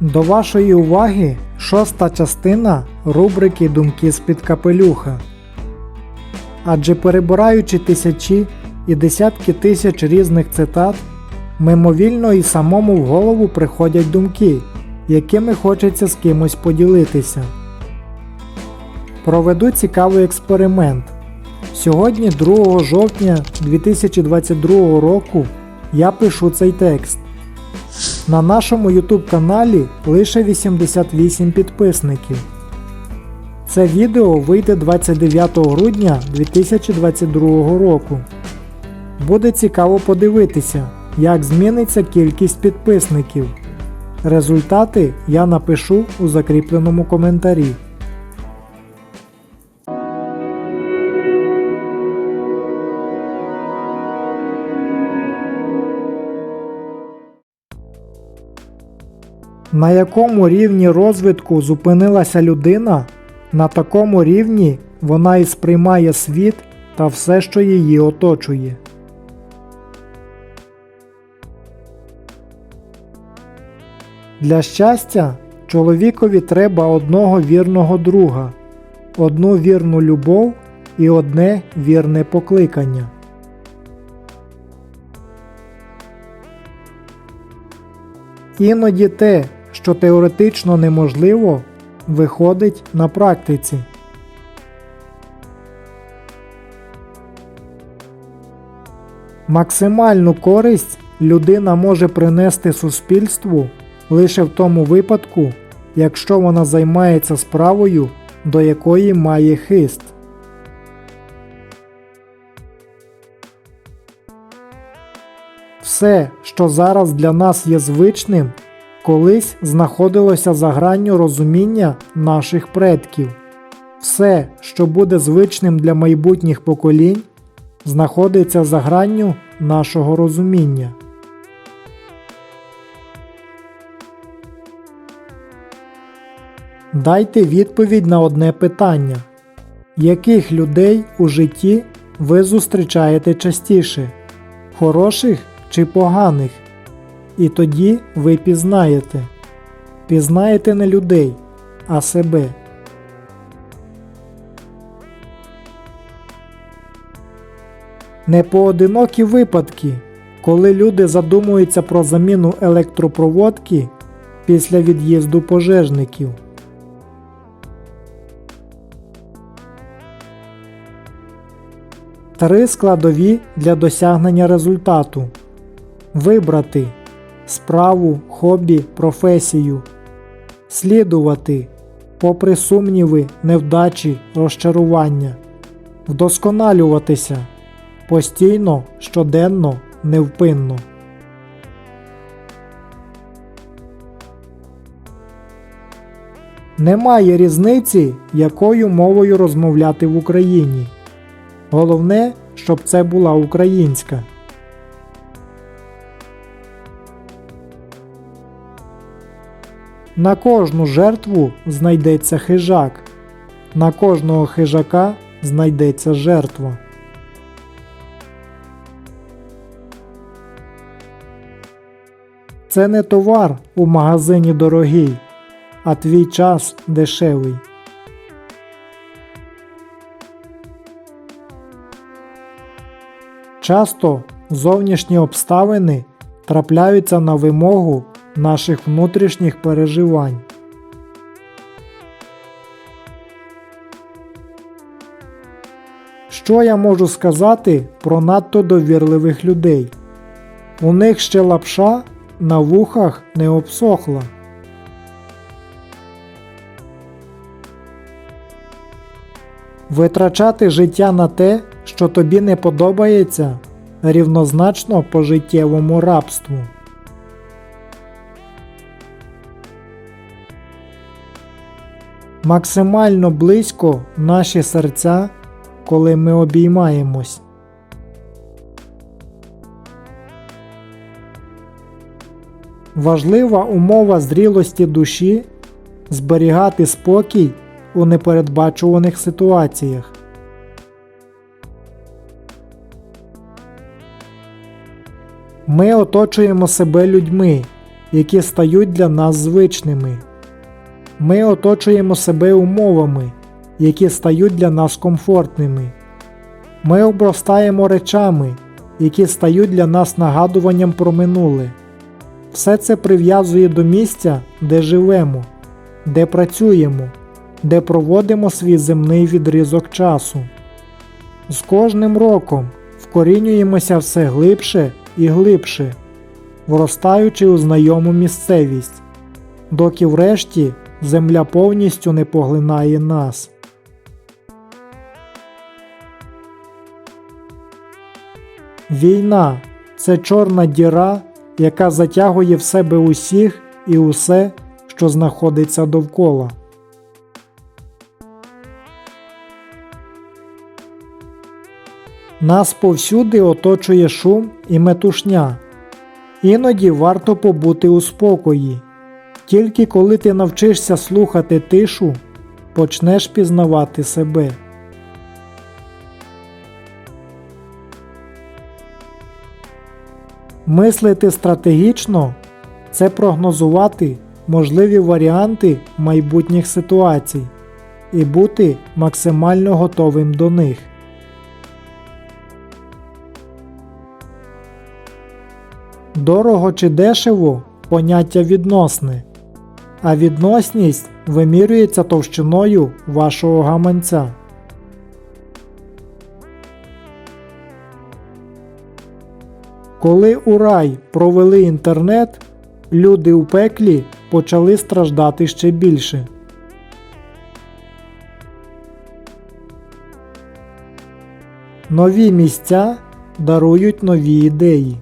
До вашої уваги шоста частина рубрики Думки з-під капелюха. Адже перебираючи тисячі і десятки тисяч різних цитат, мимовільно і самому в голову приходять думки, якими хочеться з кимось поділитися. Проведу цікавий експеримент. Сьогодні, 2 жовтня 2022 року, я пишу цей текст. На нашому YouTube каналі лише 88 підписників. Це відео вийде 29 грудня 2022 року. Буде цікаво подивитися, як зміниться кількість підписників. Результати я напишу у закріпленому коментарі. На якому рівні розвитку зупинилася людина, на такому рівні вона і сприймає світ та все, що її оточує. Для щастя чоловікові треба одного вірного друга, одну вірну любов і одне вірне покликання. Іноді те, що теоретично неможливо, виходить на практиці. Максимальну користь людина може принести суспільству лише в тому випадку, якщо вона займається справою, до якої має хист. Все, що зараз для нас є звичним, колись знаходилося за гранню розуміння наших предків. Все, що буде звичним для майбутніх поколінь, знаходиться за гранню нашого розуміння. Дайте відповідь на одне питання: яких людей у житті ви зустрічаєте частіше? Хороших чи поганих? І тоді ви пізнаєте. Пізнаєте не людей, а себе. Непоодинокі випадки, коли люди задумуються про заміну електропроводки після від'їзду пожежників. Три складові для досягнення результату. Вибрати справу, хобі, професію. Слідувати, попри сумніви, невдачі, розчарування. Вдосконалюватися постійно, щоденно, невпинно. Немає різниці, якою мовою розмовляти в Україні. Головне, щоб це була українська. На кожну жертву знайдеться хижак, на кожного хижака знайдеться жертва. Це не товар у магазині дорогий, а твій час дешевий. Часто зовнішні обставини трапляються на вимогу наших внутрішніх переживань. Що я можу сказати про надто довірливих людей? У них ще лапша на вухах не обсохла. Витрачати життя на те, що тобі не подобається, рівнозначно пожиттєвому рабству. Максимально близько наші серця, коли ми обіймаємось. Важлива умова зрілості душі зберігати спокій у непередбачуваних ситуаціях. Ми оточуємо себе людьми, які стають для нас звичними. Ми оточуємо себе умовами, які стають для нас комфортними. Ми обростаємо речами, які стають для нас нагадуванням про минуле. Все це прив'язує до місця, де живемо, де працюємо, де проводимо свій земний відрізок часу. З кожним роком вкорінюємося все глибше і глибше, вростаючи у знайому місцевість, доки врешті земля повністю не поглинає нас. Війна це чорна діра, яка затягує в себе усіх і усе, що знаходиться довкола. Нас повсюди оточує шум і метушня. Іноді варто побути у спокої. Тільки коли ти навчишся слухати тишу, почнеш пізнавати себе. Мислити стратегічно це прогнозувати можливі варіанти майбутніх ситуацій і бути максимально готовим до них. Дорого чи дешево поняття відносне, а відносність вимірюється товщиною вашого гаманця. Коли у рай провели інтернет, люди у пеклі почали страждати ще більше. Нові місця дарують нові ідеї.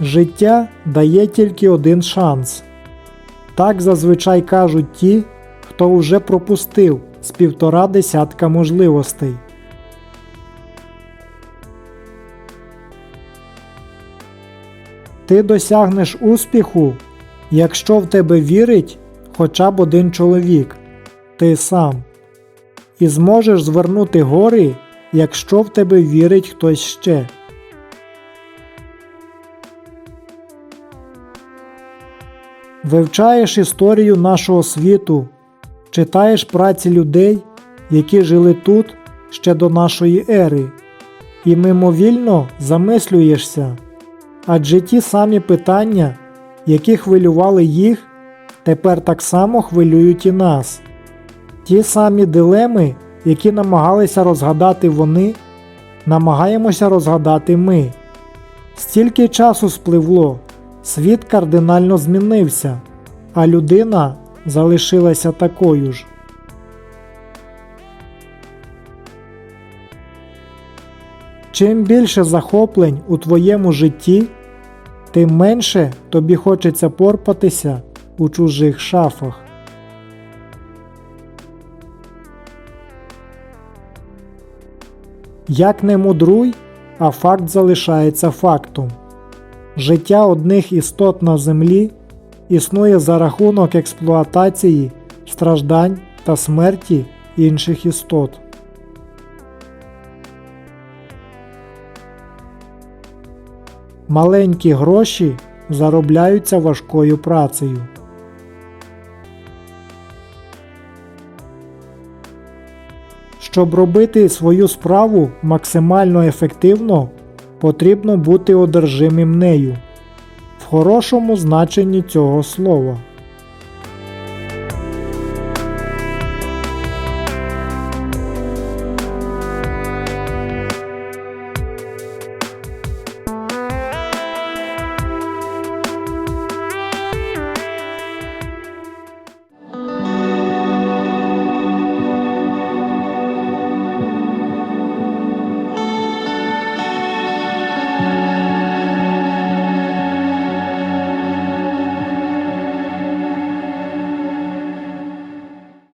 Життя дає тільки один шанс. Так зазвичай кажуть ті, хто вже пропустив з півтора десятка можливостей. Ти досягнеш успіху, якщо в тебе вірить хоча б один чоловік, ти сам, і зможеш звернути гори, якщо в тебе вірить хтось ще. Вивчаєш історію нашого світу, читаєш праці людей, які жили тут ще до нашої ери, і мимовільно замислюєшся, адже ті самі питання, які хвилювали їх, тепер так само хвилюють і нас. Ті самі дилеми, які намагалися розгадати вони, намагаємося розгадати ми. Стільки часу спливло, світ кардинально змінився, а людина залишилася такою ж. Чим більше захоплень у твоєму житті, тим менше тобі хочеться порпатися у чужих шафах. Як не мудруй, а факт залишається фактом. Життя одних істот на землі існує за рахунок експлуатації, страждань та смерті інших істот. Маленькі гроші заробляються важкою працею. Щоб робити свою справу максимально ефективно, потрібно бути одержимим нею в хорошому значенні цього слова.